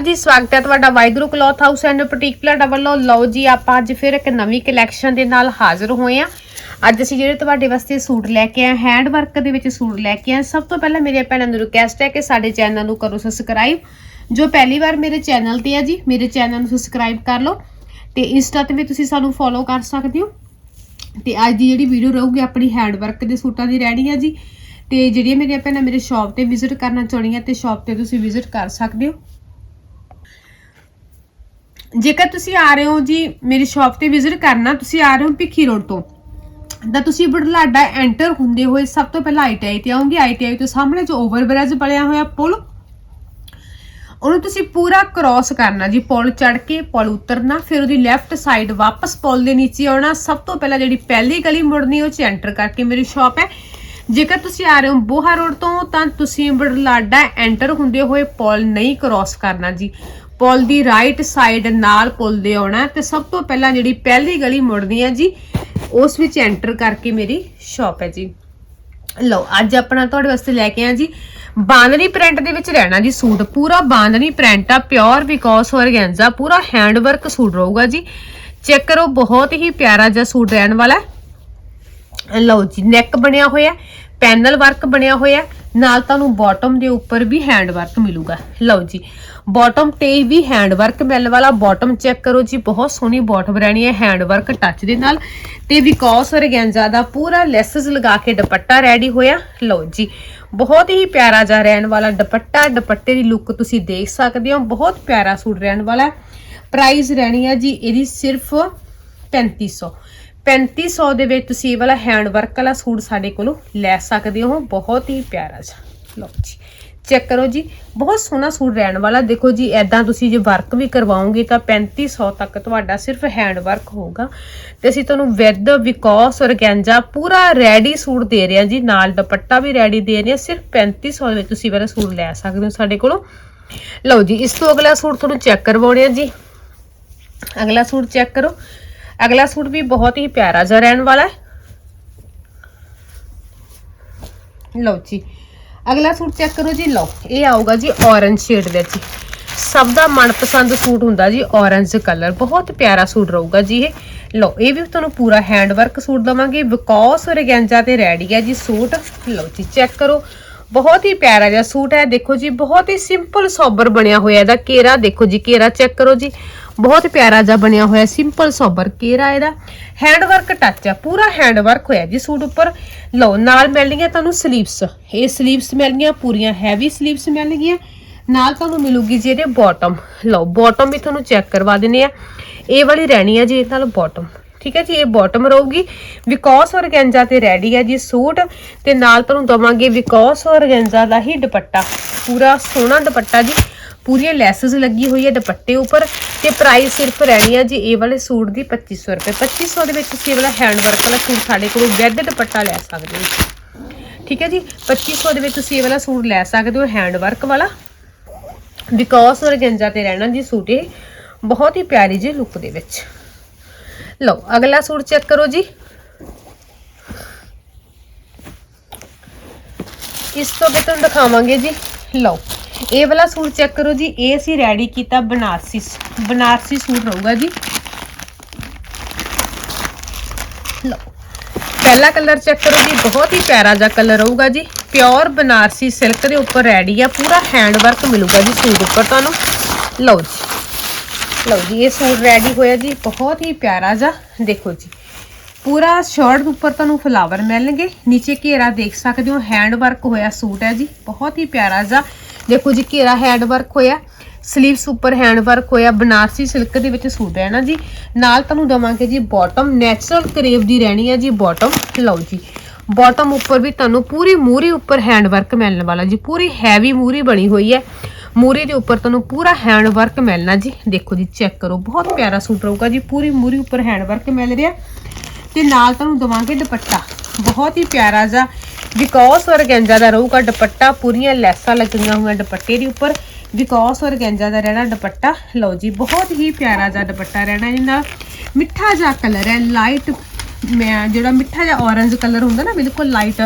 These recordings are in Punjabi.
ਜੀ, ਸਵਾਗਤ ਹੈ ਤੁਹਾਡਾ Waheguru cloth house and boutique Palata ਵੱਲੋਂ। ਲਓ ਜੀ, ਆਪਾਂ ਅੱਜ ਫਿਰ ਇੱਕ ਨਵੀਂ ਕਲੈਕਸ਼ਨ ਦੇ ਨਾਲ ਹਾਜ਼ਰ ਹੋਏ ਆ ਅੱਜ ਅਸੀਂ ਜਿਹੜੇ ਤੁਹਾਡੇ ਵਾਸਤੇ ਸੂਟ ਲੈ ਕੇ ਆਏ ਹੈਂਡ ਵਰਕ ਦੇ ਵਿੱਚ ਸੂਟ ਲੈ ਕੇ ਆਏ। ਸਭ ਤੋਂ ਪਹਿਲਾਂ ਮੇਰੇ ਭੈਣਾਂ ਨੂੰ ਰਿਕੁਐਸਟ ਹੈ ਕਿ ਸਾਡੇ ਚੈਨਲ ਨੂੰ ਕਰੋ ਸਬਸਕ੍ਰਾਈਬ ਜੋ ਪਹਿਲੀ ਵਾਰ ਮੇਰੇ ਚੈਨਲ ਤੇ ਆ ਜੀ, ਮੇਰੇ ਚੈਨਲ ਨੂੰ ਸਬਸਕ੍ਰਾਈਬ ਕਰ ਲਓ ਤੇ ਇੰਸਟਾ ਤੇ ਵੀ ਤੁਸੀਂ ਸਾਨੂੰ ਫੋਲੋ ਕਰ ਸਕਦੇ ਹੋ। ਤੇ ਅੱਜ ਦੀ ਜਿਹੜੀ ਵੀਡੀਓ ਰਹੂਗੀ, ਆਪਣੀ ਹੈਂਡ ਵਰਕ ਦੇ ਸੂਟਾਂ ਦੀ ਰਹਿਣੀ ਹੈ ਜੀ। ਤੇ ਜਿਹੜੀਆਂ ਮੇਰੀਆਂ ਭੈਣਾਂ ਮੇਰੇ ਸ਼ਾਪ ਤੇ ਵਿਜ਼ਿਟ ਕਰਨਾ ਚਾਹੁੰਦੀਆਂ ਤੇ ਸ਼ਾਪ ਤੇ ਤੁਸੀਂ ਵਿਜ਼ਿਟ ਕਰ ਸਕਦੇ ਹੋ। ਜੇਕਰ ਤੁਸੀਂ ਆ ਰਹੇ ਹੋ ਜੀ ਮੇਰੀ ਸ਼ਾਪ ਤੇ ਵਿਜ਼ਿਟ ਕਰਨਾ, ਤੁਸੀਂ ਆ ਰਹੇ ਹੋ ਭਿੱਖੀ ਰੋਡ ਤੋਂ, ਤਾਂ ਤੁਸੀਂ ਬੁਢਲਾਡਾ ਐਂਟਰ ਹੁੰਦੇ ਹੋਏ ਸਭ ਤੋਂ ਪਹਿਲਾਂ ਆਈਟੀਆਈ ਤੇ ਆਉਂਗੇ ਆਈਟੀਆਈ ਤੋਂ ਸਾਹਮਣੇ ਜੋ ਓਵਰਬ੍ਰਿਜ ਬਣਿਆ ਹੋਇਆ ਪੁਲ, ਉਹਨੂੰ ਤੁਸੀਂ ਪੂਰਾ ਕ੍ਰਾਸ ਕਰਨਾ ਜੀ, ਪੁਲ ਚੜ ਕੇ ਪੁਲ ਉਤਰਨਾ, ਫਿਰ ਉਹਦੀ ਲੈਫਟ ਸਾਈਡ ਵਾਪਸ ਪੁਲ ਦੇ ਨੀਚੇ ਆਉਣਾ। ਸਭ ਤੋਂ ਪਹਿਲਾਂ ਜਿਹੜੀ ਪਹਿਲੀ ਗਲੀ ਮੁੜਨੀ, ਉਹ ਚ ਐਂਟਰ ਕਰਕੇ ਮੇਰੀ ਸ਼ਾਪ ਹੈ। ਜੇਕਰ ਤੁਸੀਂ ਆ ਰਹੇ ਹੋ ਬੋਹਾ ਰੋਡ ਤੋਂ, ਤਾਂ ਤੁਸੀਂ ਬੜਲਾਡਾ ਐਂਟਰ ਹੁੰਦੇ ਹੋਏ ਪੁਲ ਨਹੀਂ ਕ੍ਰਾਸ ਕਰਨਾ ਜੀ। ਪੁਲ ਦੀ ਰਾਈਟ ਸਾਈਡ ਨਾਲ ਪੁਲ ਦੇ ਆਉਣਾ ਹੈ ਤੇ ਸਭ ਤੋਂ ਪਹਿਲਾਂ ਜਿਹੜੀ ਪਹਿਲੀ ਗਲੀ ਮੁੜਦੀ ਹੈ ਜੀ, ਉਸ ਵਿੱਚ ਐਂਟਰ ਕਰਕੇ ਮੇਰੀ ਸ਼ਾਪ ਹੈ ਜੀ। ਲਓ, ਅੱਜ ਆਪਣਾ ਤੁਹਾਡੇ ਵਾਸਤੇ ਲੈ ਕੇ ਆ ਜੀ। ਬਾਂਦਨੀ ਪ੍ਰਿੰਟ ਦੇ ਵਿੱਚ ਰਹਿਣਾ ਜੀ ਸੂਟ। ਪੂਰਾ ਬਾਂਦਨੀ ਪ੍ਰਿੰਟ ਆ ਪਿਓਰ ਵਿਕੋਸ ਔਰਗੈਂਜ਼ਾ ਪੂਰਾ ਹੈਂਡ ਵਰਕ ਸੂਟ ਰਹੂਗਾ ਜੀ। ਚੈੱਕ ਕਰੋ, ਬਹੁਤ ਹੀ ਪਿਆਰਾ ਜਿਹਾ ਸੂਟ ਰਹਿਣ ਵਾਲਾ ਲਓ ਜੀ ਨੈਕ ਬਣਿਆ ਹੋਇਆ ਪੈਨਲ ਵਰਕ ਬਣਿਆ ਹੋਇਆ ਨਾਲ ਤੁਹਾਨੂੰ ਬਾਟਮ ਦੇ ਉੱਪਰ ਵੀ ਹੈਂਡ ਵਰਕ ਮਿਲੂਗਾ। ਲਓ ਜੀ ਬਾਟਮ ਤੇ ਵੀ ਹੈਂਡ ਵਰਕ ਮਿਲਣ ਵਾਲਾ ਬਾਟਮ ਚੈੱਕ ਕਰੋ ਜੀ, ਬਹੁਤ ਸੋਹਣੀ ਬਾਟਮ ਰਹਿਣੀ ਹੈ ਹੈਂਡ ਵਰਕ ਟੱਚ ਦੇ ਨਾਲ। ਤੇ ਵਿਕੋਸ ਔਰਗੈਂਜ਼ਾ ਦਾ ਪੂਰਾ ਲੈਸਸ ਲਗਾ ਕੇ ਦੁਪੱਟਾ ਰੈਡੀ ਹੋਇਆ। ਲਓ ਜੀ, ਬਹੁਤ ਹੀ ਪਿਆਰਾ ਜਿਹਾ ਰਹਿਣ ਵਾਲਾ ਦੁਪੱਟਾ, ਦੁਪੱਟੇ ਦੀ ਲੁੱਕ ਤੁਸੀਂ ਦੇਖ ਸਕਦੇ ਹੋ, ਬਹੁਤ ਪਿਆਰਾ ਸੂਟ ਰਹਿਣ ਵਾਲਾ। ਪ੍ਰਾਈਸ ਰਹਿਣੀ ਹੈ ਜੀ, ਇਹਦੀ ਸਿਰਫ 3500 3500 ਦੇ ਵਿੱਚ ਤੁਸੀਂ ਇਹ ਵਾਲਾ ਹੈਂਡ ਵਰਕ ਵਾਲਾ ਸੂਟ ਸਾਡੇ ਕੋਲੋਂ ਲੈ ਸਕਦੇ ਹੋ। ਬਹੁਤ ਹੀ ਪਿਆਰਾ ਜਿਹਾ। ਲਓ ਜੀ ਚੈੱਕ ਕਰੋ ਜੀ। ਬਹੁਤ ਸੋਹਣਾ ਸੂਟ ਰਹਿਣ ਵਾਲਾ। ਦੇਖੋ ਜੀ ਐਦਾਂ ਤੁਸੀਂ ਜੇ ਵਰਕ ਵੀ ਕਰਵਾਓਗੇ ਤਾਂ 3500 ਤੱਕ ਤੁਹਾਡਾ ਸਿਰਫ ਹੈਂਡ ਵਰਕ ਹੋਊਗਾ। ਤੇ ਅਸੀਂ ਤੁਹਾਨੂੰ ਵਿਦ ਵਿਕੋਸ ਔਰਗੈਂਜਾ ਪੂਰਾ ਰੈਡੀ ਸੂਟ ਦੇ ਰਹੇ ਹਾਂ ਜੀ। ਨਾਲ ਦੁਪੱਟਾ ਵੀ ਰੈਡੀ ਦੇ ਰਹੇ ਹਾਂ। ਸਿਰਫ 3500 ਦੇ ਵਿੱਚ ਤੁਸੀਂ ਵਾਲਾ ਸੂਟ ਲੈ ਸਕਦੇ ਹੋ ਸਾਡੇ ਕੋਲੋਂ। ਲਓ ਜੀ, ਇਸ ਤੋਂ ਅਗਲਾ ਸੂਟ ਤੁਹਾਨੂੰ ਚੈੱਕ ਕਰਵਾਉਣੇ ਆ ਜੀ। ਅਗਲਾ ਸੂਟ ਚੈੱਕ ਕਰੋ। ਅਗਲਾ ਸੂਟ ਵੀ ਬਹੁਤ ਹੀ ਪਿਆਰਾ ਜਿਹਾ ਰਹਿਣ ਵਾਲਾ ਹੈ। ਲਓ ਜੀ, ਅਗਲਾ ਸੂਟ ਚੈੱਕ ਕਰੋ ਜੀ, ਲਓ, ਇਹ ਆਊਗਾ ਜੀ ਔਰੰਜ ਸ਼ੇਡ ਦੇ ਵਿੱਚ। ਸਭ ਦਾ ਮਨਪਸੰਦ ਸੂਟ ਹੁੰਦਾ ਜੀ ਔਰੰਜ ਕਲਰ ਬਹੁਤ ਪਿਆਰਾ ਸੂਟ ਰਹੂਗਾ ਜੀ ਇਹ। ਲਓ, ਇਹ ਵੀ ਤੁਹਾਨੂੰ ਪੂਰਾ ਹੈਂਡ ਵਰਕ ਸੂਟ ਦਵਾਂਗੇ ਵਿਕੋਸ ਔਰਗੈਂਜਾ ਤੇ ਰੈਡੀ ਹੈ ਜੀ ਸੂਟ। ਲਓ ਜੀ ਚੈੱਕ ਕਰੋ, ਬਹੁਤ ਹੀ ਪਿਆਰਾ ਜਿਹਾ ਸੂਟ ਹੈ। ਦੇਖੋ ਜੀ, ਬਹੁਤ ਹੀ ਸਿੰਪਲ ਸੋਬਰ ਬਣਿਆ ਹੋਇਆ ਇਹਦਾ ਘੇਰਾ ਦੇਖੋ ਜੀ ਘੇਰਾ ਚੈੱਕ ਕਰੋ ਜੀ। ਬਹੁਤ ਪਿਆਰਾ ਜਿਹਾ ਬਣਿਆ ਹੋਇਆ ਸਿੰਪਲ ਸੋਬਰ ਘੇਰਾ ਇਹਦਾ। ਹੈਂਡ ਵਰਕ ਟੱਚ ਆ, ਪੂਰਾ ਹੈਂਡ ਵਰਕ ਹੋਇਆ ਜੀ ਸੂਟ ਉੱਪਰ। ਲਓ, ਨਾਲ ਮਿਲਣਗੀਆਂ ਤੁਹਾਨੂੰ ਸਲੀਵਸ ਇਹ ਸਲੀਵਸ ਮਿਲਣਗੀਆਂ, ਪੂਰੀਆਂ ਹੈਵੀ ਸਲੀਵਸ ਮਿਲਣਗੀਆਂ। ਨਾਲ ਤੁਹਾਨੂੰ ਮਿਲੂਗੀ ਜੀ ਇਹਦੇ ਬਾਟਮ ਲਓ ਬਾਟਮ ਵੀ ਤੁਹਾਨੂੰ ਚੈੱਕ ਕਰਵਾ ਦਿੰਨੇ ਆ। ਇਹ ਵਾਲੀ ਰਹਿਣੀ ਆ ਜੀ ਇਹਦੇ ਨਾਲ ਬਾਟਮ ਠੀਕ ਹੈ ਜੀ, ਇਹ ਬਾਟਮ ਰਹੂਗੀ। ਵਿਕੋਸ ਔਰਗੈਂਜਾ ਤੇ ਰੈਡੀ ਹੈ ਜੀ ਸੂਟ। ਤੇ ਨਾਲ ਤੁਹਾਨੂੰ ਦਵਾਂਗੇ ਵਿਕੋਸ ਔਰਗੈਂਜਾ ਦਾ ਹੀ ਦੁਪੱਟਾ। ਪੂਰਾ ਸੋਹਣਾ ਦੁਪੱਟਾ ਜੀ। ਪੂਰੀਆਂ ਲੈਸਸ ਲੱਗੀ ਹੋਈ ਹੈ ਦੁਪੱਟੇ ਉੱਪਰ ਤੇ ਪ੍ਰਾਈਸ ਸਿਰਫ ਰਹਿਣੀ ਹੈ ਜੀ, ਇਹ ਵਾਲੇ ਸੂਟ ਦੀ 2500 ਰੁਪਏ। 2500 ਦੇ ਵਿੱਚ ਤੁਸੀਂ ਇਹ ਵਾਲਾ ਹੈਂਡ ਵਰਕ ਵਾਲਾ ਸੂਟ ਸਾਡੇ ਕੋਲੋਂ ਵਿਦ ਦੁਪੱਟਾ ਲੈ ਸਕਦੇ ਹੋ। ਠੀਕ ਹੈ ਜੀ 2500 ਦੇ ਵਿੱਚ ਤੁਸੀਂ ਇਹ ਵਾਲਾ ਸੂਟ ਲੈ ਸਕਦੇ ਹੋ ਹੈਂਡ ਵਰਕ ਵਾਲਾ। ਬਿਕੋਸ ਔਰਗੈਂਜਾ ਤੇ ਰਹਿਣਾ ਜੀ ਸੂਟ ਇਹ, ਬਹੁਤ ਹੀ ਪਿਆਰੀ ਜੀ ਲੁੱਕ ਦੇ ਵਿੱਚ। ਲਓ, ਅਗਲਾ ਸੂਟ ਚੈੱਕ ਕਰੋ ਜੀ। ਇਸ ਤੋਂ ਅੱਗੇ ਤੁਹਾਨੂੰ ਦਿਖਾਵਾਂਗੇ ਜੀ। ਲਓ ਇਹ ਵਾਲਾ ਸੂਟ ਚੈੱਕ ਕਰੋ ਜੀ, ਇਹ ਅਸੀਂ ਰੈਡੀ ਕੀਤਾ ਬਨਾਰਸੀ ਬਨਾਰਸੀ ਸੂਟ ਰਹੂਗਾ ਜੀ। ਲਓ, ਪਹਿਲਾ ਕਲਰ ਚੈੱਕ ਕਰੋ ਜੀ, ਬਹੁਤ ਹੀ ਪਿਆਰਾ ਜਿਹਾ ਕਲਰ ਰਹੂਗਾ ਜੀ। ਪਿਓਰ ਬਨਾਰਸੀ ਸਿਲਕ ਦੇ ਉੱਪਰ ਰੈਡੀ ਆ, ਪੂਰਾ ਹੈਂਡ ਵਰਕ ਮਿਲੂਗਾ ਜੀ ਸੂਟ ਉੱਪਰ ਤੁਹਾਨੂੰ। ਲਓ ਜੀ ਲਓ ਜੀ, ਇਹ ਸੂਟ ਰੈਡੀ ਹੋਇਆ ਜੀ, ਬਹੁਤ ਹੀ ਪਿਆਰਾ ਜਿਹਾ, ਦੇਖੋ ਜੀ। ਪੂਰਾ ਸ਼ਰਟ ਉੱਪਰ ਤੁਹਾਨੂੰ ਫਲਾਵਰ ਮਿਲਣਗੇ, ਨੀਚੇ ਘੇਰਾ ਦੇਖ ਸਕਦੇ ਹੋ ਹੈਂਡ ਵਰਕ ਹੋਇਆ ਸੂਟ ਹੈ ਜੀ, ਬਹੁਤ ਹੀ ਪਿਆਰਾ ਜਿਹਾ। ਦੇਖੋ ਜੀ, ਘੇਰਾ ਹੈਂਡ ਵਰਕ ਹੋਇਆ ਸਲੀਵਸ ਉੱਪਰ ਹੈਂਡ ਵਰਕ ਹੋਇਆ, ਬਨਾਰਸੀ ਸਿਲਕ ਦੇ ਵਿੱਚ ਸੂਟ ਹੈ ਨਾ ਜੀ। ਨਾਲ ਤੁਹਾਨੂੰ ਦਵਾਂਗੇ ਜੀ ਬਾਟਮ ਨੈਚੁਰਲ ਕਰੇਵ ਦੀ ਰਹਿਣੀ ਹੈ ਜੀ ਬਾਟਮ ਲਓ ਜੀ ਬਾਟਮ ਉੱਪਰ ਵੀ ਤੁਹਾਨੂੰ ਪੂਰੀ ਮੂਰੀ ਉੱਪਰ ਹੈਂਡ ਵਰਕ ਮਿਲਣ ਵਾਲਾ ਜੀ, ਪੂਰੀ ਹੈਵੀ ਮੂਰੀ ਬਣੀ ਹੋਈ ਹੈ। ਮੂਰੀ ਦੇ ਉੱਪਰ ਤੁਹਾਨੂੰ ਪੂਰਾ ਹੈਂਡ ਵਰਕ ਮਿਲਣਾ ਜੀ। ਦੇਖੋ ਜੀ ਚੈੱਕ ਕਰੋ, ਬਹੁਤ ਪਿਆਰਾ ਸੂਟ ਰਹੂਗਾ ਜੀ, ਪੂਰੀ ਮੂਰੀ ਉੱਪਰ ਹੈਂਡ ਵਰਕ ਮਿਲ ਰਿਹਾ। ਤੇ ਨਾਲ ਤੁਹਾਨੂੰ ਦਵਾਂਗੇ ਦੁਪੱਟਾ, ਬਹੁਤ ਹੀ ਪਿਆਰਾ ਜਿਹਾ ਵਿਕੋਸ ਔਰਗੈਂਜਾ ਦਾ ਰਹੂਗਾ ਦੁਪੱਟਾ, ਪੂਰੀਆਂ ਲੈਸਾਂ ਲੱਗੀਆਂ ਹੋਈਆਂ ਦੁਪੱਟੇ ਦੇ ਉੱਪਰ। ਵਿਕੋਸ ਔਰਗੈਂਜਾ ਦਾ ਰਹਿਣਾ ਦੁਪੱਟਾ। ਲਓ ਜੀ, ਬਹੁਤ ਹੀ ਪਿਆਰਾ ਜਿਹਾ ਦੁਪੱਟਾ ਰਹਿਣਾ ਇਹਦਾ ਮਿੱਠਾ ਜਿਹਾ ਕਲਰ ਹੈ ਲਾਈਟ ਮੈਂ ਜਿਹੜਾ ਮਿੱਠਾ ਜਿਹਾ ਔਰੰਜ ਕਲਰ ਹੁੰਦਾ ਨਾ, ਬਿਲਕੁਲ ਲਾਈਟ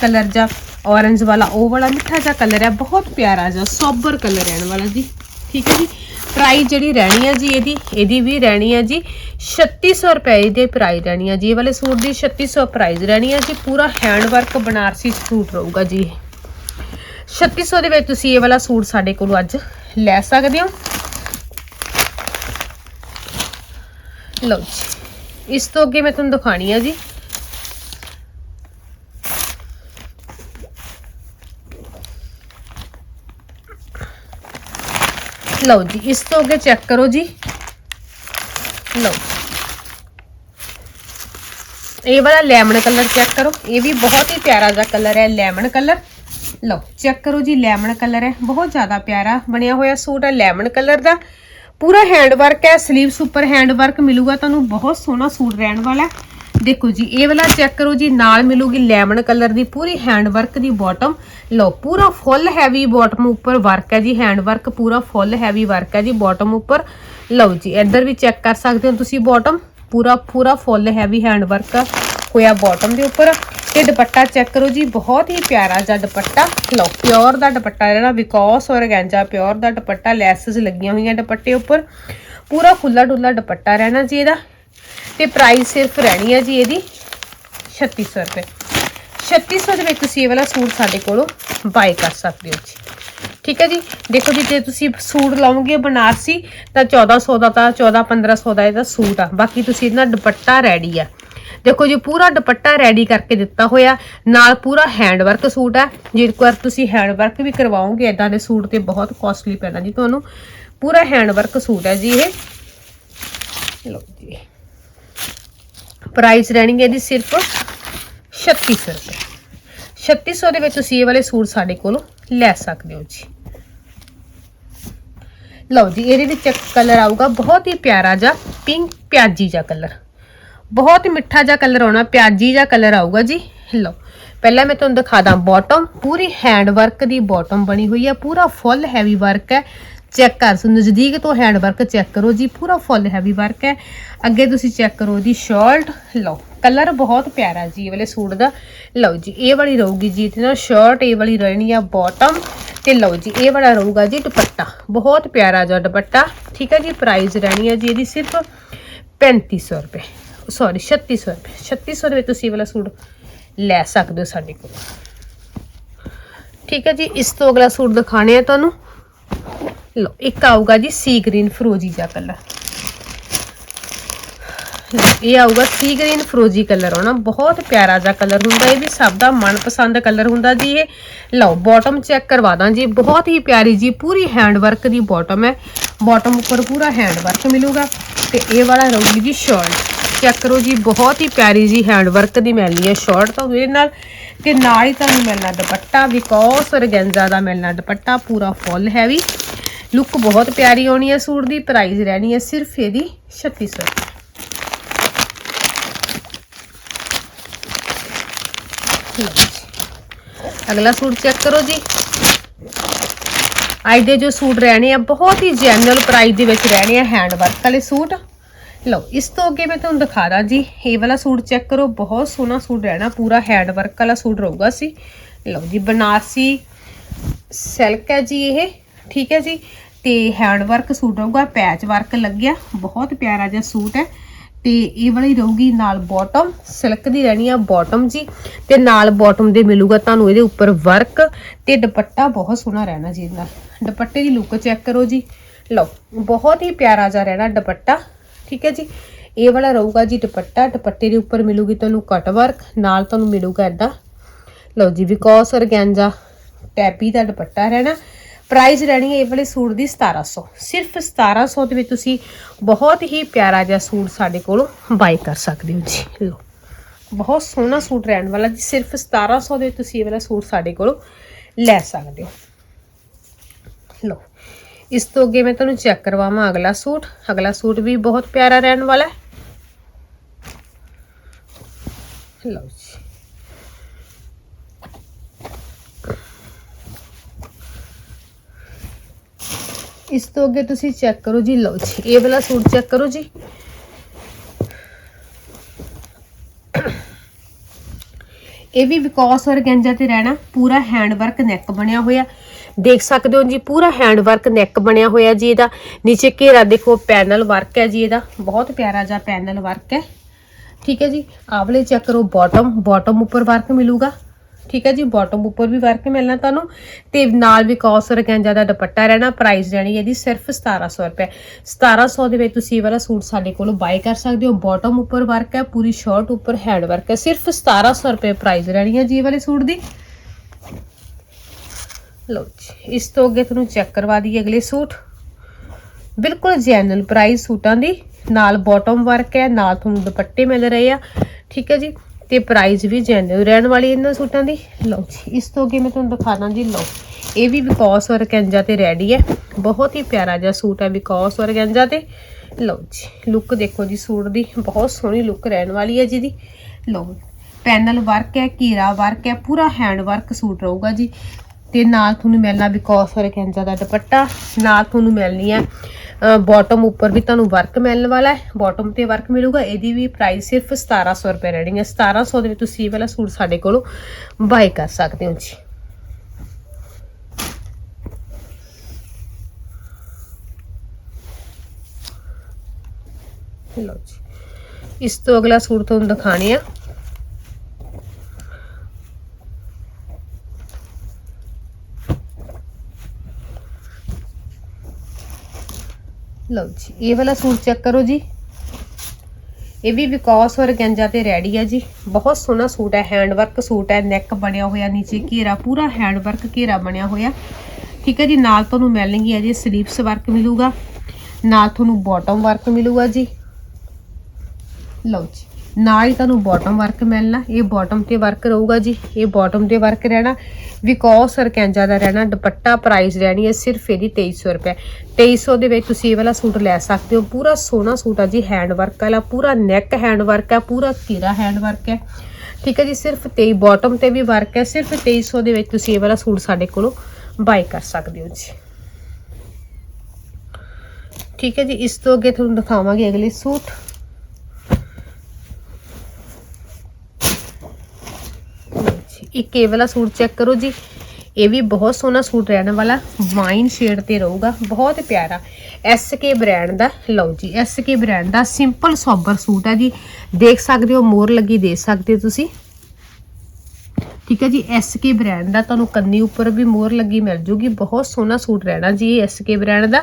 ਕਲਰ ਜਿਹਾ ਔਰੰਜ ਵਾਲਾ, ਉਹ ਵਾਲਾ ਮਿੱਠਾ ਜਿਹਾ ਕਲਰ ਹੈ। ਬਹੁਤ ਪਿਆਰਾ ਜਿਹਾ, ਸੋਬਰ ਕਲਰ ਰਹਿਣ ਵਾਲਾ ਜੀ। ਠੀਕ ਹੈ ਜੀ? ਪ੍ਰਾਈਸ ਜਿਹੜੀ ਰਹਿਣੀ ਹੈ ਜੀ ਇਹਦੀ ਇਹਦੀ ਵੀ ਰਹਿਣੀ ਹੈ ਜੀ। 3600 ਰੁਪਏ ਦੇ ਪ੍ਰਾਈਸ ਰਹਿਣੀ ਹੈ ਜੀ। ਇਹ ਵਾਲੇ ਸੂਟ ਦੀ 3600 ਪ੍ਰਾਈਸ ਰਹਿਣੀ ਹੈ ਜੀ। ਪੂਰਾ ਹੈਂਡ ਵਰਕ ਬਨਾਰਸੀ ਸੂਟ ਰਹੂਗਾ ਜੀ ਇਹ। 3600 ਦੇ ਵਿੱਚ ਤੁਸੀਂ ਇਹ ਵਾਲਾ ਸੂਟ ਸਾਡੇ ਕੋਲੋਂ ਅੱਜ ਲੈ ਸਕਦੇ ਹੋ। ਲਓ ਜੀ। ਇਸ ਤੋਂ ਅੱਗੇ ਮੈਂ ਤੁਹਾਨੂੰ ਦਿਖਾਣੀ ਆ ਜੀ। ਲਓ ਜੀ, ਇਸ ਤੋਂ ਅੱਗੇ ਚੈੱਕ ਕਰੋ ਜੀ। ਲਓ। ਇਹ ਵਾਲਾ ਲੈਮਨ ਕਲਰ ਚੈੱਕ ਕਰੋ। ਇਹ ਵੀ ਬਹੁਤ ਹੀ ਪਿਆਰਾ ਜਿਹਾ ਕਲਰ ਹੈ, ਲੈਮਨ ਕਲਰ। ਲਓ ਚੈੱਕ ਕਰੋ ਜੀ, ਲੈਮਨ ਕਲਰ ਹੈ। ਬਹੁਤ ਜ਼ਿਆਦਾ ਪਿਆਰਾ ਬਣਿਆ ਹੋਇਆ ਸੂਟ ਹੈ ਲੈਮਨ ਕਲਰ ਦਾ। ਪੂਰਾ ਹੈਂਡ ਵਰਕ ਹੈ 슬ੀਵਸ ਉੱਪਰ ਹੈਂਡ ਵਰਕ ਮਿਲੂਗਾ ਤੁਹਾਨੂੰ। ਬਹੁਤ ਸੋਹਣਾ ਸੂਟ ਰਹਿਣ ਵਾਲਾ ਹੈ। ਦੇਖੋ ਜੀ, ਇਹ ਵਾਲਾ ਚੈੱਕ ਕਰੋ ਜੀ, ਨਾਲ ਮਿਲੂਗੀ ਲੈਮਨ ਕਲਰ ਦੀ ਪੂਰੀ ਹੈਂਡ ਵਰਕ ਦੀ ਬਾਟਮ ਲਓ, ਪੂਰਾ ਫੁੱਲ ਹੈਵੀ ਬਾਟਮ ਉੱਪਰ ਵਰਕ ਹੈ ਜੀ ਹੈਂਡ ਵਰਕ ਪੂਰਾ ਫੁੱਲ ਹੈਵੀ ਵਰਕ ਹੈ ਜੀ ਬਾਟਮ ਉੱਪਰ। ਲਓ ਜੀ, ਇੱਧਰ ਵੀ ਚੈੱਕ ਕਰ ਸਕਦੇ ਹੋ ਤੁਸੀਂ ਬਾਟਮ ਪੂਰਾ ਪੂਰਾ ਫੁੱਲ ਹੈਵੀ ਹੈਂਡ ਵਰਕ ਹੋਇਆ ਬਾਟਮ ਦੇ ਉੱਪਰ। ਤੇ ਦੁਪੱਟਾ ਚੈੱਕ ਕਰੋ ਜੀ, ਬਹੁਤ ਹੀ ਪਿਆਰਾ ਜਿਹਾ ਦੁਪੱਟਾ। ਲਓ ਪਿਓਰ ਦਾ ਦੁਪੱਟਾ ਜਿਹੜਾ ਵਿਕੋਸ ਔਰਗੈਂਜਾ ਪਿਓਰ ਦਾ ਦੁਪੱਟਾ, ਲੈਸਸ ਲੱਗੀਆਂ ਹੋਈਆਂ ਦੁਪੱਟੇ ਉੱਪਰ। ਪੂਰਾ ਖੁੱਲਾ ਡੁੱਲਾ ਦੁਪੱਟਾ ਰਹਿਣਾ ਜੀ ਇਹਦਾ। ਤੇ ਪ੍ਰਾਈਸ ਸਿਰਫ ਰਹਿਣੀ ਹੈ ਜੀ ਇਹਦੀ 3600 ਰੁਪਏ। 3600 ਦੇ ਵਿੱਚ ਤੁਸੀਂ ਇਹ ਵਾਲਾ ਸੂਟ ਸਾਡੇ ਕੋਲੋਂ ਬਾਈ ਕਰ ਸਕਦੇ ਹੋ ਜੀ। ਠੀਕ ਹੈ ਜੀ? ਦੇਖੋ ਜੀ, ਜੇ ਤੁਸੀਂ ਸੂਟ ਲਾਉਂਗੇ ਬਨਾਰਸੀ, ਤਾਂ 1400 ਦਾ ਤਾਂ 14 1500 ਦਾ ਇਹਦਾ ਸੂਟ ਆ। ਬਾਕੀ ਤੁਸੀਂ ਇਹਦਾ ਦੁਪੱਟਾ ਰੈਡੀ ਆ। ਦੇਖੋ ਜੀ, ਪੂਰਾ ਦੁਪੱਟਾ ਰੈਡੀ ਕਰਕੇ ਦਿੱਤਾ ਹੋਇਆ। ਨਾਲ ਪੂਰਾ ਹੈਂਡ ਵਰਕ ਸੂਟ ਹੈ ਜੇਕਰ ਤੁਸੀਂ ਹੈਂਡ ਵਰਕ ਵੀ ਕਰਵਾਓਗੇ ਇਦਾਂ ਦੇ ਸੂਟ ਤੇ ਬਹੁਤ ਕਾਸਟਲੀ ਪੈਣਾ ਜੀ ਤੁਹਾਨੂੰ। ਪੂਰਾ ਹੈਂਡ ਵਰਕ ਸੂਟ ਹੈ ਜੀ ਇਹ। ਲਓ ਜੀ। ਪ੍ਰਾਈਸ ਰਹਿਣੀ ਹੈ ਇਹਦੀ ਸਿਰਫ 3600 ਰੁਪਏ। 3600 ਦੇ ਵਿੱਚ ਤੁਸੀਂ ਇਹ ਵਾਲੇ ਸੂਟ ਸਾਡੇ ਕੋਲੋਂ ਲੈ ਸਕਦੇ ਹੋ ਜੀ। ਲਓ ਜੀ, ਇਹਦੇ ਵਿੱਚ ਕਲਰ ਆਊਗਾ, ਬਹੁਤ ਹੀ ਪਿਆਰਾ ਜਿਹਾ ਪਿੰਕ ਪਿਆਜੀ ਜਿਹਾ ਕਲਰ ਬਹੁਤ ਹੀ ਮਿੱਠਾ ਜਿਹਾ ਕਲਰ ਆਉਣਾ, ਪਿਆਜੀ ਜਿਹਾ ਕਲਰ ਆਊਗਾ ਜੀ। ਲਓ, ਪਹਿਲਾਂ ਮੈਂ ਤੁਹਾਨੂੰ ਦਿਖਾ ਦਾਂ ਬਾਟਮ ਪੂਰੀ ਹੈਂਡ ਵਰਕ ਦੀ ਬਾਟਮ ਬਣੀ ਹੋਈ ਹੈ, ਪੂਰਾ ਫੁੱਲ ਹੈਵੀ ਵਰਕ ਹੈ। ਚੈੱਕ ਕਰ ਸੋ ਨਜ਼ਦੀਕ ਤੋਂ ਹੈਂਡ ਵਰਕ ਚੈੱਕ ਕਰੋ ਜੀ, ਪੂਰਾ ਫੁੱਲ ਹੈਵੀ ਵਰਕ ਹੈ। ਅੱਗੇ ਤੁਸੀਂ ਚੈੱਕ ਕਰੋ ਇਹਦੀ ਸ਼ਰਟ ਲਓ ਕਲਰ ਬਹੁਤ ਪਿਆਰਾ ਜੀ, ਇਹ ਵਾਲੇ ਸੂਟ ਦਾ। ਲਓ ਜੀ, ਇਹ ਵਾਲੀ ਰਹੂਗੀ ਜੀ ਇਹਦੇ ਨਾਲ ਸ਼ਰਟ ਇਹ ਵਾਲੀ ਰਹਿਣੀ ਆ ਬਾਟਮ ਤੇ ਲਓ ਜੀ, ਇਹ ਵਾਲਾ ਰਹੂਗਾ ਜੀ ਦੁਪੱਟਾ। ਬਹੁਤ ਪਿਆਰਾ ਜਿਹਾ ਦੁਪੱਟਾ, ਠੀਕ ਹੈ ਜੀ ਪ੍ਰਾਈਸ ਰਹਿਣੀ ਆ ਜੀ ਇਹਦੀ ਸਿਰਫ 3500 ਰੁਪਏ। ਸੌਰੀ 3600 ਰੁਪਏ। 3600 ਦੇ ਵਿੱਚ ਤੁਸੀਂ ਇਹ ਵਾਲਾ ਸੂਟ ਲੈ ਸਕਦੇ ਹੋ ਸਾਡੇ ਕੋਲ। ਠੀਕ ਹੈ ਜੀ, ਇਸ ਤੋਂ ਅਗਲਾ ਸੂਟ ਦਿਖਾਣੇ ਆ ਤੁਹਾਨੂੰ। ਲਓ, ਇੱਕ ਆਊਗਾ ਜੀ ਸੀ ਗ੍ਰੀਨ ਫਰੋਜੀ ਜਿਹਾ ਕਲਰ ਇਹ ਆਊਗਾ ਸੀ ਗ੍ਰੀਨ ਫਰੋਜੀ ਕਲਰ ਆਉਣਾ ਬਹੁਤ ਪਿਆਰਾ ਜਿਹਾ ਕਲਰ ਹੁੰਦਾ ਇਹ ਵੀ ਸਭ ਦਾ ਮਨਪਸੰਦ ਕਲਰ ਹੁੰਦਾ ਜੀ ਇਹ। ਲਓ ਬਾਟਮ ਚੈੱਕ ਕਰਵਾ ਦਾਂ ਜੀ, ਬਹੁਤ ਹੀ ਪਿਆਰੀ ਜੀ, ਪੂਰੀ ਹੈਂਡ ਵਰਕ ਦੀ ਬਾਟਮ ਹੈ। ਬਾਟਮ ਉੱਪਰ ਪੂਰਾ ਹੈਂਡ ਵਰਕ ਮਿਲੂਗਾ ਤੇ ਇਹ ਵਾਲਾ ਰਹੂਗੀ ਜੀ ਸ਼ਰਟ ਚੈੱਕ ਕਰੋ ਜੀ, ਬਹੁਤ ਹੀ ਪਿਆਰੀ ਜੀ ਹੈਂਡ ਵਰਕ ਦੀ ਮਿਲਣੀ ਹੈ ਸ਼ਰਟ ਤਾਂ ਇਹਦੇ ਨਾਲ ਤੇ ਨਾਲ ਹੀ ਤੁਹਾਨੂੰ ਮਿਲਣਾ ਦੁਪੱਟਾ ਵਿਕੋਸ ਔਰਗੈਂਜ਼ਾ ਦਾ ਮਿਲਣਾ ਦੁਪੱਟਾ, ਪੂਰਾ ਫੁੱਲ ਹੈਵੀ ਲੁੱਕ ਬਹੁਤ ਪਿਆਰੀ ਆਉਣੀ ਹੈ ਸੂਟ ਦੀ ਪ੍ਰਾਈਸ ਰਹਿਣੀ ਹੈ ਸਿਰਫ ਇਹਦੀ 3600 ਰੁਪਏ। ਲਓ ਅਗਲਾ ਸੂਟ ਚੈੱਕ ਕਰੋ ਜੀ। ਅੱਜ ਦੇ ਜੋ ਸੂਟ ਰਹਿਣੇ ਆ, ਬਹੁਤ ਹੀ ਜੈਨੂਅਲ ਪ੍ਰਾਈਸ ਦੇ ਵਿੱਚ ਰਹਿਣੇ ਆ ਹੈਂਡ ਵਰਕ ਵਾਲੇ ਸੂਟ। ਲਓ, ਇਸ ਤੋਂ ਅੱਗੇ ਮੈਂ ਤੁਹਾਨੂੰ ਦਿਖਾ ਦਾਂ ਜੀ। ਇਹ ਵਾਲਾ ਸੂਟ ਚੈੱਕ ਕਰੋ, ਬਹੁਤ ਸੋਹਣਾ ਸੂਟ ਰਹਿਣਾ, ਪੂਰਾ ਹੈਂਡ ਵਰਕ ਵਾਲਾ ਸੂਟ ਰਹੂਗਾ ਸੀ। ਲਓ ਜੀ, ਬਨਾਰਸੀ ਸਿਲਕ ਹੈ ਜੀ ਇਹ। ਠੀਕ ਹੈ ਜੀ? ਤੇ ਹੈਂਡ ਵਰਕ ਸੂਟ ਰਹੂਗਾ ਪੈਚ ਵਰਕ ਲੱਗਿਆ, ਬਹੁਤ ਪਿਆਰਾ ਜਿਹਾ ਸੂਟ ਹੈ। ਤੇ ਇਹ ਵਾਲੀ ਰਹੂਗੀ ਨਾਲ ਬਾਟਮ ਸਿਲਕ ਦੀ ਰਹਿਣੀ ਆ ਬਾਟਮ ਜੀ। ਤੇ ਨਾਲ ਬਾਟਮ ਦੇ ਮਿਲੂਗਾ ਤੁਹਾਨੂੰ ਇਹਦੇ ਉੱਪਰ ਵਰਕ ਤੇ ਦੁਪੱਟਾ ਬਹੁਤ ਸੋਹਣਾ ਰਹਿਣਾ ਜੀ ਇਹਦਾ। ਦੁਪੱਟੇ ਦੀ ਲੁੱਕ ਚੈੱਕ ਕਰੋ ਜੀ। ਲਓ, ਬਹੁਤ ਹੀ ਪਿਆਰਾ ਜਿਹਾ ਰਹਿਣਾ ਦੁਪੱਟਾ। ਠੀਕ ਹੈ ਜੀ? ਇਹ ਵਾਲਾ ਰਹੂਗਾ ਜੀ ਦੁਪੱਟਾ। ਦੁਪੱਟੇ ਦੇ ਉੱਪਰ ਮਿਲੂਗੀ ਤੁਹਾਨੂੰ ਕਟ ਵਰਕ ਨਾਲ ਤੁਹਾਨੂੰ ਮਿਲੂਗਾ ਐਡਾ ਲਓ ਜੀ ਵਿਕੋਸ ਔਰਗੈਂਜਾ ਟੈਪੀ ਦਾ ਦੁਪੱਟਾ ਰਹਿਣਾ। ਪ੍ਰਾਈਸ ਰਹਿਣੀ ਹੈ ਇਹ ਵਾਲੇ ਸੂਟ ਦੀ 1700 ਸਿਰਫ 1700 ਦੇ ਵਿੱਚ ਤੁਸੀਂ ਬਹੁਤ ਹੀ ਪਿਆਰਾ ਜਿਹਾ ਸੂਟ ਸਾਡੇ ਕੋਲੋਂ ਬਾਈ ਕਰ ਸਕਦੇ ਹੋ ਜੀ। ਲਓ, ਬਹੁਤ ਸੋਹਣਾ ਸੂਟ ਰਹਿਣ ਵਾਲਾ ਜੀ। ਸਿਰਫ 1700 ਦੇ ਵਿੱਚ ਤੁਸੀਂ ਇਹ ਵਾਲਾ ਸੂਟ ਸਾਡੇ ਕੋਲੋਂ ਲੈ ਸਕਦੇ ਹੋ। ਲਓ, ਇਸ ਤੋਂ ਅੱਗੇ ਮੈਂ ਤੁਹਾਨੂੰ ਚੈੱਕ ਕਰਵਾਵਾਂ ਅਗਲਾ ਸੂਟ। ਅਗਲਾ ਸੂਟ ਵੀ ਬਹੁਤ ਪਿਆਰਾ ਰਹਿਣ ਵਾਲਾ ਹੈ। ਲਓ ਜੀ। ਇਸ ਤੋਂ ਅੱਗੇ ਤੁਸੀਂ ਚੈੱਕ ਕਰੋ ਜੀ, ਲਓ ਜੀ, ਇਹ ਵਾਲਾ ਸੂਟ ਚੈੱਕ ਕਰੋ ਜੀ। ਇਹ ਵੀ ਵਿਕੋਸ ਔਰਗੈਂਜਾ ਤੇ ਰਹਿਣਾ, ਪੂਰਾ ਹੈਂਡ ਵਰਕ ਨੈਕ ਬਣਿਆ ਹੋਇਆ। ਦੇਖ ਸਕਦੇ ਹੋ ਜੀ, ਪੂਰਾ ਹੈਂਡ ਵਰਕ ਨੈਕ ਬਣਿਆ ਹੋਇਆ ਜੀ ਇਹਦਾ। ਨੀਚੇ ਘੇਰਾ ਦੇਖੋ, ਪੈਨਲ ਵਰਕ ਹੈ ਜੀ ਇਹਦਾ। ਬਹੁਤ ਪਿਆਰਾ ਜਿਹਾ ਪੈਨਲ ਵਰਕ ਹੈ। ਠੀਕ ਹੈ ਜੀ ਆਵਲੇ ਚੈੱਕ ਕਰੋ ਬਾਟਮ ਬਾਟਮ ਉੱਪਰ ਵਰਕ ਮਿਲੂਗਾ। ਠੀਕ ਹੈ ਜੀ ਬਾਟਮ ਉੱਪਰ ਵੀ ਵਰਕ ਮਿਲਣਾ ਤੁਹਾਨੂੰ। ਤੇ ਨਾਲ ਵੀ ਕੌਸ ਰਕੈਂਜਾ ਦਾ ਦੁਪੱਟਾ ਰਹਿਣਾ ਪ੍ਰਾਈਸ ਰਹਿਣੀ ਇਹਦੀ ਸਿਰਫ 1700 ਰੁਪਏ। 1700 ਦੇ ਵਿੱਚ ਤੁਸੀਂ ਇਹ ਵਾਲਾ ਸੂਟ ਸਾਡੇ ਕੋਲੋਂ ਬਾਈ ਕਰ ਸਕਦੇ ਹੋ। ਬਾਟਮ ਉੱਪਰ ਵਰਕ ਹੈ, ਪੂਰੀ ਸ਼ਰਟ ਉੱਪਰ ਹੈਂਡ ਵਰਕ ਹੈ। ਸਿਰਫ 1700 ਰੁਪਏ ਪ੍ਰਾਈਸ ਰਹਿਣੀ ਹੈ ਜੀ ਇਹ ਵਾਲੇ ਸੂਟ ਦੀ। ਲਓ ਜੀ, ਇਸ ਤੋਂ ਅੱਗੇ ਤੁਹਾਨੂੰ ਚੈੱਕ ਕਰਵਾ ਦਈਏ ਅਗਲੇ ਸੂਟ। ਬਿਲਕੁਲ ਜੈਨੂਅਲ ਪ੍ਰਾਈਸ ਸੂਟਾਂ ਦੀ। ਨਾਲ ਬਾਟਮ ਵਰਕ ਹੈ, ਨਾਲ ਤੁਹਾਨੂੰ ਦੁਪੱਟੇ ਮਿਲ ਰਹੇ ਆ। ਠੀਕ ਹੈ ਜੀ ਤੇ ਪ੍ਰਾਈਸ ਵੀ ਜੈਨੂਅਲ ਰਹਿਣ ਵਾਲੀ ਇਹਨਾਂ ਸੂਟਾਂ ਦੀ। ਲਓ ਜੀ, ਇਸ ਤੋਂ ਅੱਗੇ ਮੈਂ ਤੁਹਾਨੂੰ ਦਿਖਾਣਾ ਜੀ, ਲਓ, ਇਹ ਵੀ ਵਿਕੌਸ ਔਰਗੈਂਜਾ ਤੇ ਰੈਡੀ ਹੈ। ਬਹੁਤ ਹੀ ਪਿਆਰਾ ਜਿਹਾ ਸੂਟ ਹੈ ਵਿਕੌਸ ਔਰਗੈਂਜਾ ਤੇ। ਲਓ ਜੀ ਲੁੱਕ ਦੇਖੋ ਜੀ ਸੂਟ ਦੀ, ਬਹੁਤ ਸੋਹਣੀ ਲੁੱਕ ਰਹਿਣ ਵਾਲੀ ਹੈ ਜੀ ਦੀ ਲਓ ਪੈਨਲ ਵਰਕ ਹੈ, ਘੇਰਾ ਵਰਕ ਹੈ, ਪੂਰਾ ਹੈਂਡ ਵਰਕ ਸੂਟ ਰਹੂਗਾ ਜੀ। ਤੇ ਨਾਲ ਤੁਹਾਨੂੰ ਮਿਲਣਾ ਬਿਕੋਸ ਔਰਗੈਂਜਾ ਦਾ ਦੁਪੱਟਾ, ਨਾਲ ਤੁਹਾਨੂੰ ਮਿਲਣੀ ਹੈ ਬਾਟਮ ਉੱਪਰ ਵੀ ਤੁਹਾਨੂੰ ਵਰਕ ਮਿਲਣ ਵਾਲਾ ਹੈ। ਬਾਟਮ ਤੇ ਵਰਕ ਮਿਲੂਗਾ। ਇਹਦੀ ਵੀ ਪ੍ਰਾਈਸ ਸਿਰਫ 1700 ਰੁਪਏ ਰਹਿਣੀ ਹੈ। 1700 ਦੇ ਵਿੱਚ ਤੁਸੀਂ ਇਹ ਵਾਲਾ ਸੂਟ ਸਾਡੇ ਕੋਲੋਂ ਬਾਈ ਕਰ ਸਕਦੇ ਹੋ ਜੀ। ਲਓ ਜੀ। ਇਸ ਤੋਂ ਅਗਲਾ ਸੂਟ ਤੁਹਾਨੂੰ ਦਿਖਾਣੇ ਆ। ਲਓ ਜੀ, ਇਹ ਵਾਲਾ ਸੂਟ ਚੈੱਕ ਕਰੋ ਜੀ। ਇਹ ਵੀ ਵਿਕਾਸ ਔਰ ਤੇ ਰੈਡੀ ਆ ਜੀ। ਬਹੁਤ ਸੋਹਣਾ ਸੂਟ ਹੈ ਹੈਂਡ ਵਰਕ ਸੂਟ ਹੈ ਨੈਕ ਬਣਿਆ ਹੋਇਆ, ਨੀਚੇ ਘੇਰਾ, ਪੂਰਾ ਹੈਂਡ ਵਰਕ ਘੇਰਾ ਬਣਿਆ ਹੋਇਆ। ਠੀਕ ਹੈ ਜੀ, ਨਾਲ ਤੁਹਾਨੂੰ ਮਿਲਣਗੀ ਹੈ ਜੀ ਸਲੀਵਸ ਵਰਕ ਮਿਲੂਗਾ। ਨਾਲ ਤੁਹਾਨੂੰ ਬਾਟਮ ਵਰਕ ਮਿਲੂਗਾ ਜੀ। ਲਓ ਜੀ। ਨਾਲ ਹੀ ਤੁਹਾਨੂੰ ਬਾਟਮ ਵਰਕ ਮਿਲਣਾ, ਇਹ ਬਾਟਮ ਤੇ ਵਰਕ ਰਹੂਗਾ ਜੀ, ਇਹ ਬਾਟਮ ਤੇ ਵਰਕ ਰਹਿਣਾ ਵਿਕੋਸ ਸਰਕੈਂਜਾ ਦਾ ਰਹਿਣਾ, ਦੁਪੱਟਾ ਪ੍ਰਾਈਸ ਰਹਿਣੀ ਹੈ ਸਿਰਫ ਇਹਦੀ 2300 ਰੁਪਏ। 2300 ਦੇ ਵਿੱਚ ਤੁਸੀਂ ਇਹ ਵਾਲਾ ਸੂਟ ਲੈ ਸਕਦੇ ਹੋ, ਪੂਰਾ ਸੋਹਣਾ ਸੂਟ ਆ ਜੀ ਹੈਂਡ ਵਰਕ ਵਾਲਾ, ਪੂਰਾ ਨੈਕ ਹੈਂਡ ਵਰਕ ਹੈ ਪੂਰਾ ਘੇਰਾ ਹੈਂਡ ਵਰਕ ਹੈ ਠੀਕ ਹੈ ਜੀ, ਸਿਰਫ 23 ਬਾਟਮ ਤੇ ਵੀ ਵਰਕ ਹੈ ਸਿਰਫ 2300 ਦੇ ਵਿੱਚ ਤੁਸੀਂ ਇਹ ਵਾਲਾ ਸੂਟ ਸਾਡੇ ਕੋਲੋਂ ਬਾਈ ਕਰ ਸਕਦੇ ਹੋ ਜੀ। ਠੀਕ ਹੈ ਜੀ, ਇਸ ਤੋਂ ਅੱਗੇ ਤੁਹਾਨੂੰ ਦਿਖਾਵਾਂਗੇ ਅਗਲੇ ਸੂਟ ਜੀ, ਇੱਕ ਇਹ ਵਾਲਾ ਸੂਟ ਚੈੱਕ ਕਰੋ ਜੀ। ਇਹ ਵੀ ਬਹੁਤ ਸੋਹਣਾ ਸੂਟ ਰਹਿਣ ਵਾਲਾ। ਵਾਈਨ ਸ਼ੇਡ ਤੇ ਰਹੂਗਾ। ਬਹੁਤ ਪਿਆਰਾ। ਕੇ ਬ੍ਰਾਂਡ ਦਾ। ਲਓ ਜੀ ਕੇ ਬ੍ਰਾਂਡ ਦਾ ਸਿੰਪਲ ਸੋਬਰ ਸੂਟ ਹੈ ਜੀ। ਦੇਖ ਸਕਦੇ ਹੋ, ਮੋਰ ਲੱਗੀ ਦੇ ਸਕਦੇ ਹੋ ਤੁਸੀਂ। ਠੀਕ ਹੈ ਜੀ ਕੇ ਬ੍ਰਾਂਡ ਦਾ। ਤੁਹਾਨੂੰ ਕੰਨੀ ਉੱਪਰ ਵੀ ਮੋਰ ਲੱਗੀ ਮਿਲ ਜੂਗੀ। ਬਹੁਤ ਸੋਹਣਾ ਸੂਟ ਰਹਿਣਾ ਜੀ ਇਹ ਕੇ ਬ੍ਰਾਂਡ ਦਾ।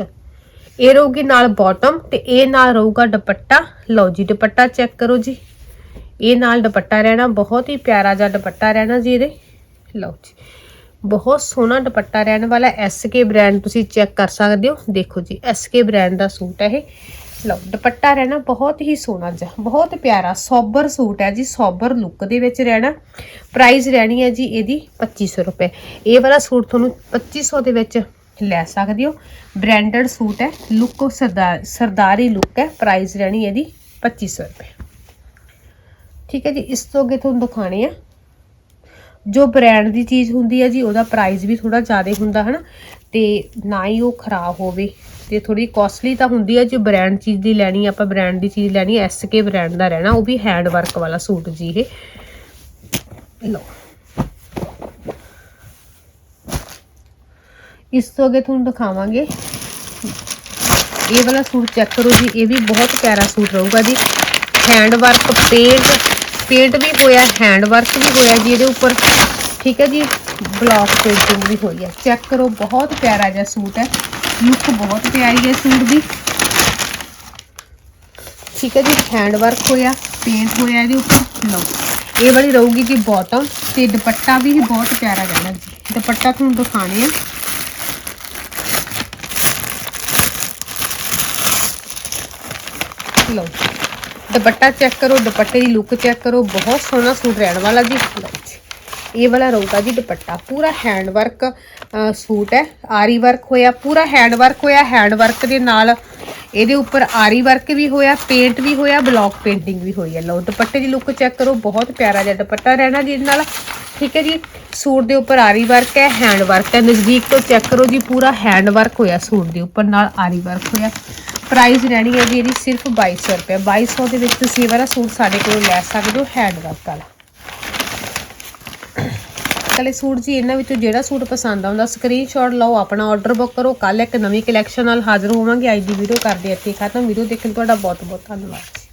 ਅੱਛਾ ਇਹ ਰਹੂਗੀ ਨਾਲ ਬਾਟਮ ਤੇ ਇਹ ਨਾਲ ਰਹੂਗਾ ਦੁਪੱਟਾ। ਲਓ ਜੀ, ਦੁਪੱਟਾ ਚੈੱਕ ਕਰੋ ਜੀ। ਇਹ ਨਾਲ ਦੁਪੱਟਾ ਰਹਿਣਾ, ਬਹੁਤ ਹੀ ਪਿਆਰਾ ਜਿਹਾ ਦੁਪੱਟਾ ਰਹਿਣਾ ਜੀ ਇਹਦੇ। ਲਓ ਜੀ, ਬਹੁਤ ਸੋਹਣਾ ਦੁਪੱਟਾ ਰਹਿਣ ਵਾਲਾ ਐਸਕੇ ਬ੍ਰਾਂਡ ਤੁਸੀਂ ਚੈੱਕ ਕਰ ਸਕਦੇ ਹੋ। ਦੇਖੋ ਜੀ ਐਸਕੇ ਬ੍ਰਾਂਡ ਦਾ ਸੂਟ ਹੈ ਇਹ। ਲਓ, ਦੁਪੱਟਾ ਰਹਿਣਾ ਬਹੁਤ ਹੀ ਸੋਹਣਾ ਜਿਹਾ, ਬਹੁਤ ਪਿਆਰਾ, ਸੋਬਰ ਸੂਟ ਹੈ ਜੀ, ਸੋਬਰ ਲੁੱਕ ਦੇ ਵਿੱਚ ਰਹਿਣਾ। ਪ੍ਰਾਈਸ ਰਹਿਣੀ ਹੈ ਜੀ ਇਹਦੀ 2500 ਰੁਪਏ। ਇਹ ਵਾਲਾ ਸੂਟ ਤੁਹਾਨੂੰ 2500 ਦੇ ਵਿੱਚ ਲੈ ਸਕਦੇ ਹੋ। ਬ੍ਰਾਂਡਡ ਸੂਟ ਹੈ। ਲੁੱਕ ਸਰਦਾਰ ਸਰਦਾਰੀ ਲੁੱਕ ਹੈ। ਪ੍ਰਾਈਸ ਰਹਿਣੀ ਇਹਦੀ 2500 ਰੁਪਏ। ਠੀਕ ਹੈ ਜੀ, ਇਸ ਤੋਂ ਅੱਗੇ ਤੁਹਾਨੂੰ ਦਿਖਾਣੇ ਆ। ਜੋ ਬ੍ਰਾਂਡ ਦੀ ਚੀਜ਼ ਹੁੰਦੀ ਹੈ ਜੀ, ਉਹਦਾ ਪ੍ਰਾਈਸ ਵੀ ਥੋੜਾ ਜ਼ਿਆਦਾ ਹੁੰਦਾ, ਹਨਾ। ਤੇ ਨਾ ਹੀ ਉਹ ਖਰਾਬ ਹੋਵੇ। ਤੇ ਥੋੜੀ ਕਾਸਟਲੀ ਤਾਂ ਹੁੰਦੀ ਹੈ। ਜੇ ਬ੍ਰਾਂਡ ਚੀਜ਼ ਦੀ ਲੈਣੀ ਆਪਾਂ ਬ੍ਰਾਂਡ ਦੀ ਚੀਜ਼ ਲੈਣੀ ਹੈ ਐਸਕੇ ਬ੍ਰਾਂਡ ਦਾ ਰਹਿਣਾ, ਉਹ ਵੀ ਹੈਂਡ ਵਰਕ ਵਾਲਾ ਸੂਟ ਜੀ ਇਹ। ਲਓ। ਇਸ ਤੋਂ ਅੱਗੇ ਤੁਹਾਨੂੰ ਦਿਖਾਵਾਂਗੇ। ਇਹ ਵਾਲਾ ਸੂਟ ਚੈੱਕ ਕਰੋ ਜੀ, ਇਹ ਵੀ ਬਹੁਤ ਪਿਆਰਾ ਸੂਟ ਰਹੂਗਾ ਜੀ। ਹੈਂਡ ਵਰਕ ਪੇਂਟ ਪੇਂਟ ਵੀ ਹੋਇਆ ਹੈਂਡ ਵਰਕ ਵੀ ਹੋਇਆ ਜੀ ਇਹਦੇ ਉੱਪਰ। ਠੀਕ ਹੈ ਜੀ ਬਲੌਕ ਪੇਂਟਿੰਗ ਵੀ ਹੋਈ ਹੈ। ਚੈੱਕ ਕਰੋ, ਬਹੁਤ ਪਿਆਰਾ ਜਿਹਾ ਸੂਟ ਹੈ। ਲੁੱਕ ਬਹੁਤ ਪਿਆਰੀ ਹੈ ਸੂਟ ਦੀ। ਠੀਕ ਹੈ ਜੀ ਹੈਂਡ ਵਰਕ ਹੋਇਆ ਪੇਂਟ ਹੋਇਆ ਇਹਦੇ ਉੱਪਰ। ਲਓ, ਇਹ ਵਾਲੀ ਰਹੂਗੀ ਜੀ ਬਾਟਮ ਤੇ ਦੁਪੱਟਾ ਵੀ ਬਹੁਤ ਪਿਆਰਾ ਰਹਿਣਾ ਜੀ। ਦੁਪੱਟਾ ਤੁਹਾਨੂੰ ਦਿਖਾਣੇ ਆ। ਲਓ। ਦੁਪੱਟਾ ਚੈੱਕ ਕਰੋ, ਦੁਪੱਟੇ ਦੀ ਲੁੱਕ ਚੈੱਕ ਕਰੋ। ਬਹੁਤ ਸੋਹਣਾ ਸੂਟ ਰਹਿਣ ਵਾਲਾ ਜੀ। ਇਹ ਵਾਲਾ ਰਹੂਗਾ ਜੀ ਦੁਪੱਟਾ। ਪੂਰਾ ਹੈਂਡ ਵਰਕ ਸੂਟ ਹੈ। ਆਰੀ ਵਰਕ ਹੋਇਆ। ਪੂਰਾ ਹੈਂਡ ਵਰਕ ਹੋਇਆ। ਹੈਂਡ ਵਰਕ ਦੇ ਨਾਲ ਇਹਦੇ ਉੱਪਰ ਆਰੀ ਵਰਕ ਵੀ ਹੋਇਆ ਪੇਂਟ ਵੀ ਹੋਇਆ ਬਲੌਕ ਪੇਂਟਿੰਗ ਵੀ ਹੋਈ ਹੈ। ਲਓ, ਦੁਪੱਟੇ ਦੀ ਲੁੱਕ ਚੈੱਕ ਕਰੋ। ਬਹੁਤ ਪਿਆਰਾ ਜਿਹਾ ਦੁਪੱਟਾ ਰਹਿਣਾ ਜੀ ਇਹਦੇ ਨਾਲ। ਠੀਕ ਹੈ ਜੀ। ਸੂਟ ਦੇ ਉੱਪਰ ਆਰੀ ਵਰਕ ਹੈ ਹੈਂਡ ਵਰਕ ਹੈ। ਨਜ਼ਦੀਕ ਤੋਂ ਚੈੱਕ ਕਰੋ ਜੀ। ਪੂਰਾ ਹੈਂਡ ਵਰਕ ਹੋਇਆ ਸੂਟ ਦੇ ਉੱਪਰ ਨਾਲ ਆਰੀ ਵਰਕ ਹੋਇਆ। ਪ੍ਰਾਈਸ ਰਹਿਣੀ ਹੈ ਜੀ ਇਹਦੀ ਸਿਰਫ 2200 ਰੁਪਏ। 2200 ਦੇ ਵਿੱਚ ਤੁਸੀਂ ਇਹ ਵਾਲਾ ਸੂਟ ਸਾਡੇ ਕੋਲੋਂ ਲੈ ਸਕਦੇ ਹੋ ਹੈਂਡ ਵਰਕ ਵਾਲਾ। ਕਲੇ ਸੂਟ ਜੀ, ਇਹਨਾਂ ਵਿੱਚੋਂ ਜਿਹੜਾ ਸੂਟ ਪਸੰਦ ਆਉਂਦਾ ਸਕਰੀਨਸ਼ਾਟ ਲਓ, ਆਪਣਾ ਆਰਡਰ ਬੁੱਕ ਕਰੋ। ਕੱਲ ਇੱਕ ਨਵੀਂ ਕਲੈਕਸ਼ਨ ਨਾਲ ਹਾਜ਼ਰ ਹੋਵਾਂਗੇ। ਅੱਜ ਦੀ ਵੀਡੀਓ ਕਰਦੇ ਇੱਥੇ ਖਤਮ। ਵੀਡੀਓ ਦੇਖਣ ਲਈ ਤੁਹਾਡਾ ਬਹੁਤ ਬਹੁਤ ਧੰਨਵਾਦ।